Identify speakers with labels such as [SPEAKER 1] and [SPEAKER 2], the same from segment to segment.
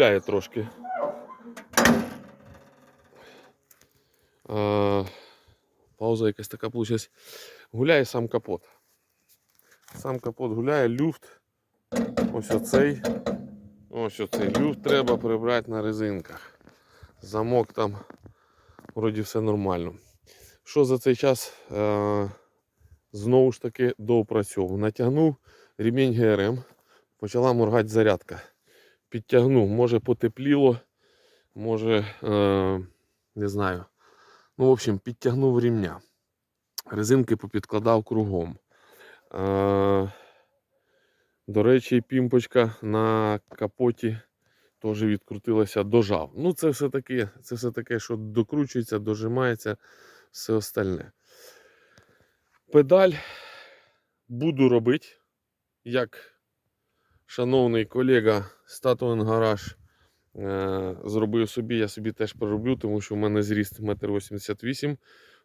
[SPEAKER 1] гуляє трошки. А, пауза якась така вийшла. Гуляє сам капот. Сам капот гуляє, люфт. Ось оцей. Ось оцей люфт треба прибрати на резинках. Замок там вроді все нормально. Що за цей час е, знову ж таки доопрацьовував. Натягнув ремінь ГРМ, почала моргати зарядка. Підтягнув, може потепліло, може, е, не знаю. Ну, в общем, підтягнув рівня. Резинки попідкладав кругом. Е, до речі, пімпочка на капоті теж відкрутилася, дожав. Ну, це все таке, це все таке, що докручується, дожимається, все остальне. Педаль буду робити, як шановний колега з Татуен Гараж е, зробив собі, я собі теж пророблю, тому що в мене зріст 1,88 м.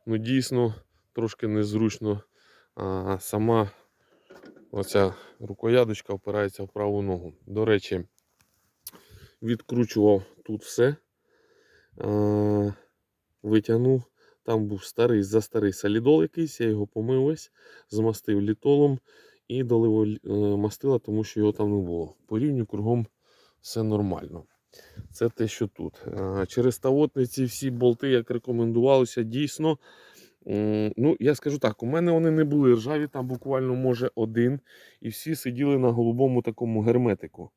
[SPEAKER 1] Ну, дійсно, трошки незручно. А, сама оця рукоядочка впирається в праву ногу. До речі, відкручував тут все. Е, витягнув. Там був старий за старий солідол якийсь, я його помив весь, змастив літолом і долив е, мастила, тому що його там не було. По рівню кругом все нормально. Це те, що тут. Е, Через тавотниці всі болти, як рекомендувалося, дійсно. Ну, я скажу так, у мене вони не були ржаві, там буквально може один. І всі сиділи на голубому такому герметику.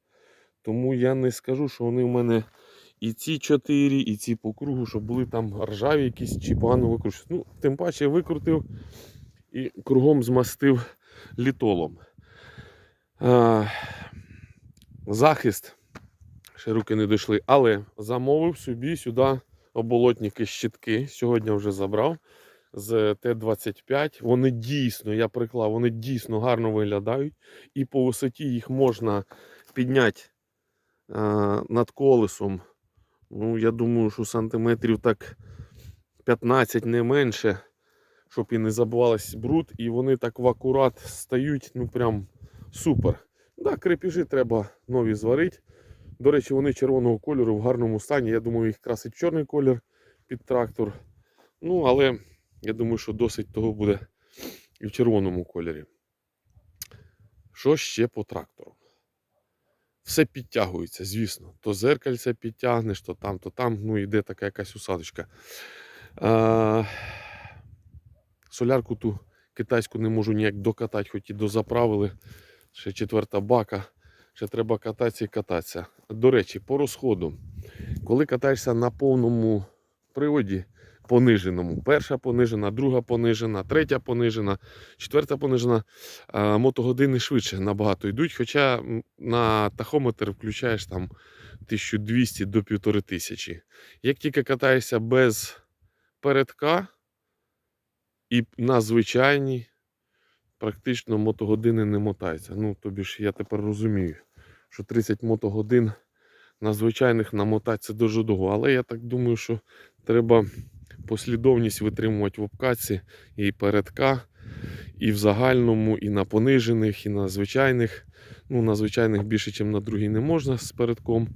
[SPEAKER 1] Тому я не скажу, що вони в мене і ці чотири, і ці по кругу, щоб були там ржаві якісь чи погано викручені. Ну, тим паче викрутив і кругом змастив літолом. А, захист. Ще руки не дійшли, але замовив собі сюди оболотники щитки. Сьогодні вже забрав з Т-25. Вони дійсно, я приклав, вони дійсно гарно виглядають. І по висоті їх можна підняти е, над колесом. Ну, я думаю, що сантиметрів так 15 не менше, щоб і не забувалось бруд. І вони так в акурат стають, ну прям супер. Да, крепіжі треба нові зварити. До речі, вони червоного кольору в гарному стані. Я думаю, їх красить чорний колір під трактор. Ну, але я думаю, що досить того буде і в червоному кольорі. Що ще по трактору? Все підтягується, звісно. То зеркальце підтягнеш, то там, то там. Ну, йде така якась усадочка. А, солярку ту китайську не можу ніяк докатати, хоч і дозаправили. Ще четверта бака. Ще треба кататися і кататися. До речі, по розходу. Коли катаєшся на повному приводі, пониженому, перша понижена, друга понижена, третя понижена, четверта понижена, мотогодини швидше набагато йдуть. Хоча на тахометр включаєш там 1200 до 1500. Як тільки катаєшся без передка і на звичайній, практично мотогодини не мотаються. Ну, тобі ж я тепер розумію, що 30 мотогодин на звичайних намотати це дуже довго. Але я так думаю, що треба послідовність витримувати в обкатці і передка, і в загальному, і на понижених, і на звичайних. Ну, на звичайних більше, ніж на другій не можна з передком.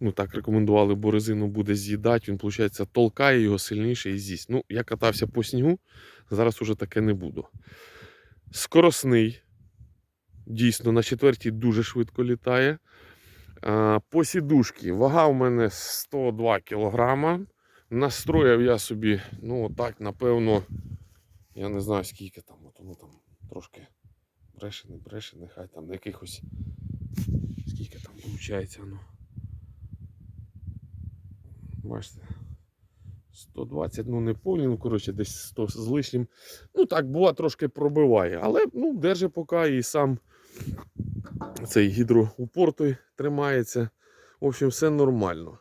[SPEAKER 1] Ну, так рекомендували, бо резину буде з'їдати. Він, виходить, толкає його сильніше і з'їсть. Ну, я катався по снігу, зараз уже таке не буду. Скоросний. Дійсно, на четвертій дуже швидко літає. По сідушки. Вага у мене 102 кг. Настроїв я собі, ну, отак, напевно, я не знаю скільки там, воно там трошки бреше, не бреше, нехай там на якихось. Скільки там виходить, ну. Бачите. 120, ну не повні, ну коротше, десь 100 з лишнім. Ну так, бува, трошки пробиває, але ну, держи поки і сам цей гідроупор той тримається. В общем, все нормально.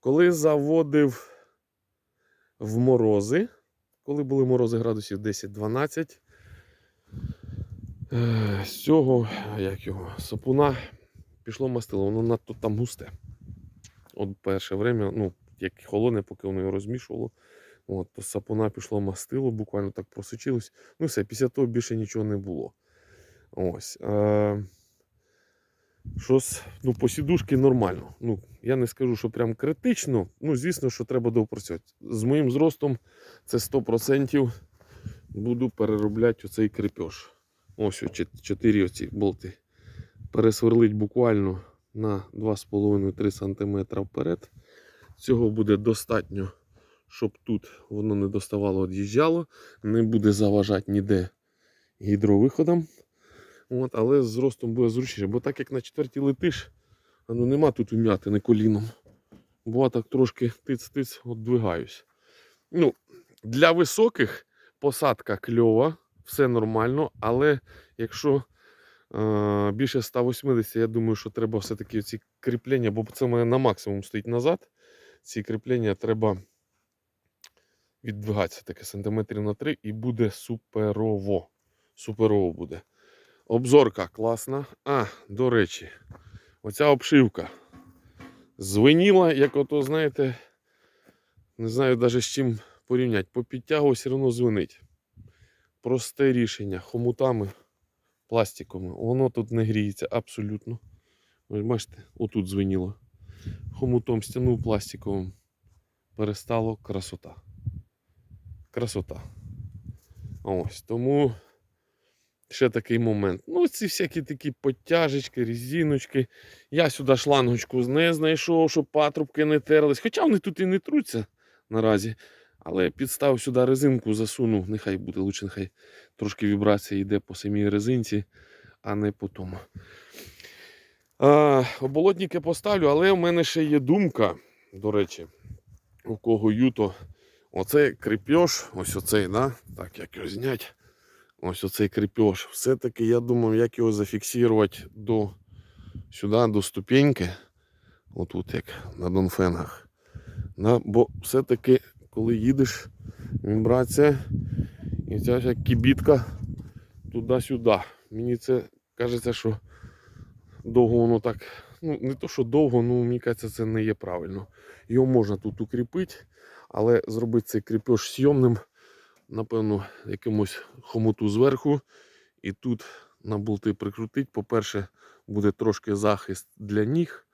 [SPEAKER 1] Коли заводив в морози, коли були морози градусів 10-12, е, з цього, як його, сапуна пішло мастило, воно надто там густе. От перше время, ну, як холоне, поки воно його розмішувало, от, то сапуна пішло мастило, буквально так просочилось. Ну все, після того більше нічого не було. Ось. Е- Щось, ну, по сідушки нормально. Ну, я не скажу, що прям критично. Ну, звісно, що треба доопрацювати. З моїм зростом це 100% буду переробляти оцей крепеж. Ось о, чот- чотири оці болти. Пересверлить буквально на 2,5-3 см вперед. Цього буде достатньо, щоб тут воно не доставало, від'їжджало, не буде заважати ніде гідровиходом. От, але з зростом буде зручніше. Бо так як на четвертій летиш, ну нема тут ум'ятини коліном. Бо так трошки тиц-тиц одвигаюсь. Ну, для високих посадка кльова, все нормально, але якщо е, більше 180, я думаю, що треба все-таки ці кріплення, бо це в мене на максимум стоїть назад. Ці кріплення треба віддвигатися таке сантиметрів на 3 і буде суперово. Суперово буде. Обзорка класна. А, до речі, оця обшивка звеніла, як ото, знаєте, не знаю навіть з чим порівняти. По підтягу все одно звенить. Просте рішення хомутами пластиковими. Воно тут не гріється абсолютно. Ви бачите, отут звеніло. Хомутом стянув пластиковим. Перестало красота. Красота. Ось тому ще такий момент. Ну, ці всякі такі потяжечки, резиночки. Я сюди шлангочку не знайшов, щоб патрубки не терлись. Хоча вони тут і не труться наразі. Але підстав сюди резинку, засунув. Нехай буде лучше, нехай трошки вібрація йде по самій резинці, а не по тому. А, оболотники поставлю, але в мене ще є думка, до речі, у кого юто. Оцей крепеж, ось оцей, да? так як його зняти. Ось оцей крепеж. Все-таки я думав, як його зафіксувати до сюди, до ступеньки. Отут, як на донфенгах. Да? Бо все-таки, коли їдеш, вібрація і ця вся кібітка туди-сюди. Мені це кажеться, що довго воно так. Ну, не то, що довго, ну мені кажеться, це не є правильно. Його можна тут укріпити, але зробити цей кріпеж сйомним, напевно, якимось хомуту зверху. І тут на болти прикрутити. По-перше, буде трошки захист для ніг.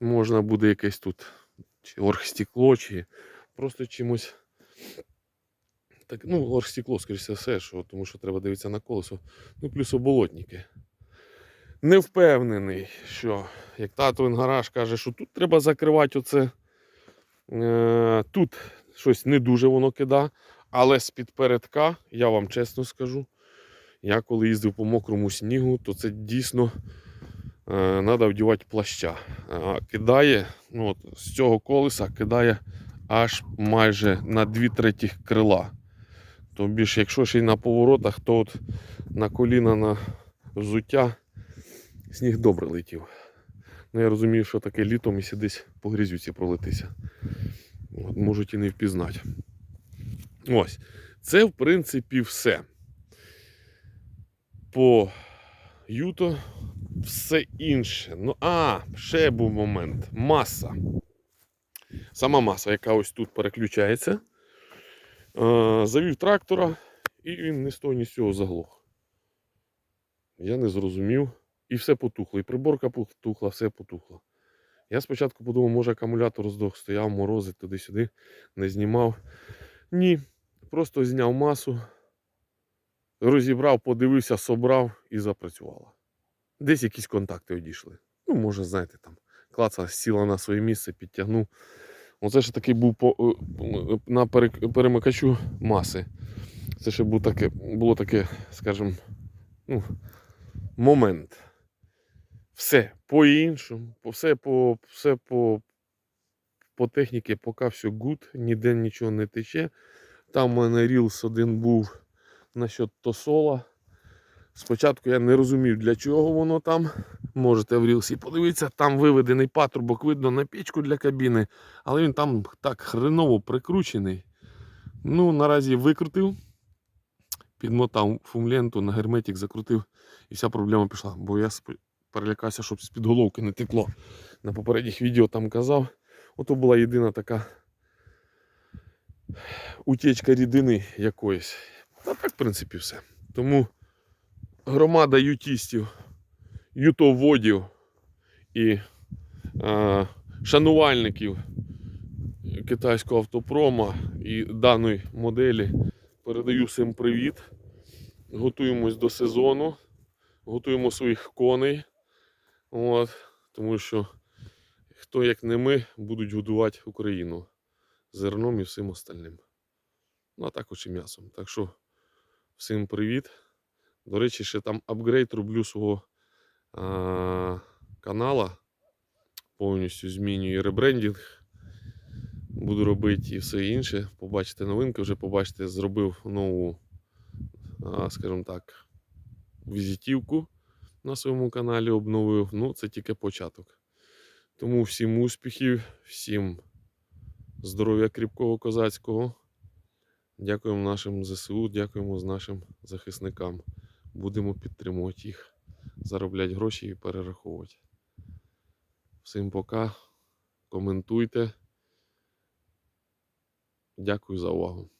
[SPEAKER 1] Можна буде якесь тут чи оргстекло, чи просто чимось. Так, ну, оргстекло, скоріше все, що, тому що треба дивитися на колесо. Ну, плюс оболотники. Не впевнений, що як татовин гараж каже, що тут треба закривати оце. Е, тут щось не дуже воно кида, але з-під передка, я вам чесно скажу, я коли їздив по мокрому снігу, то це дійсно треба вдівати плаща. Е, кидає, ну, от, з цього колеса кидає аж майже на дві третіх крила. Тобі ж, якщо ще й на поворотах, то от на коліна на взуття сніг добре летів. Ну, я розумію, що таке літом і десь по грізюці пролетися. От, можуть і не впізнати. Ось. Це, в принципі, все. По Юто все інше. Ну, а, ще був момент. Маса. Сама маса, яка ось тут переключається. Завів трактора, і він ні з того, ні з цього заглох. Я не зрозумів. І все потухло. І приборка потухла, все потухло. Я спочатку подумав, може акумулятор здох, стояв, морозить туди-сюди, не знімав. Ні, просто зняв масу, розібрав, подивився, собрав і запрацювало. Десь якісь контакти одійшли. Ну, може, знаєте, там клаца сіла на своє місце, підтягнув. Оце ще такий був по, е, на перемикачу маси. Це ще був таке, було таке, скажімо, ну, момент. Все по-іншому, все по, все по, по техніці, поки все гуд, ніде нічого не тече. Там у мене рілс один був насчет тосола. Спочатку я не розумів, для чого воно там. Можете в рілсі подивитися, там виведений патрубок, видно на печку для кабіни, але він там так хреново прикручений. Ну, наразі викрутив, підмотав фумленту, на герметик закрутив, і вся проблема пішла. Бо я перелякався, щоб з-під головки не текло. На попередніх відео там казав. Ото була єдина така утечка рідини якоїсь. Та так, в принципі, все. Тому громада ютістів, ютоводів, і е, шанувальників китайського автопрома і даної моделі передаю всім привіт. Готуємось до сезону, готуємо своїх коней. От, тому що хто як не ми будуть годувати Україну зерном і всім остальним. Ну, а також і м'ясом. Так що всім привіт. До речі, ще там апгрейд роблю свого а, канала. Повністю змінюю ребрендінг. Буду робити і все інше. Побачите новинки, вже побачите, зробив нову, а, скажімо так, візитівку на своєму каналі обновив. Ну, це тільки початок. Тому всім успіхів, всім здоров'я кріпкого козацького. Дякуємо нашим ЗСУ, дякуємо нашим захисникам. Будемо підтримувати їх, заробляти гроші і перераховувати. Всім пока. Коментуйте. Дякую за увагу.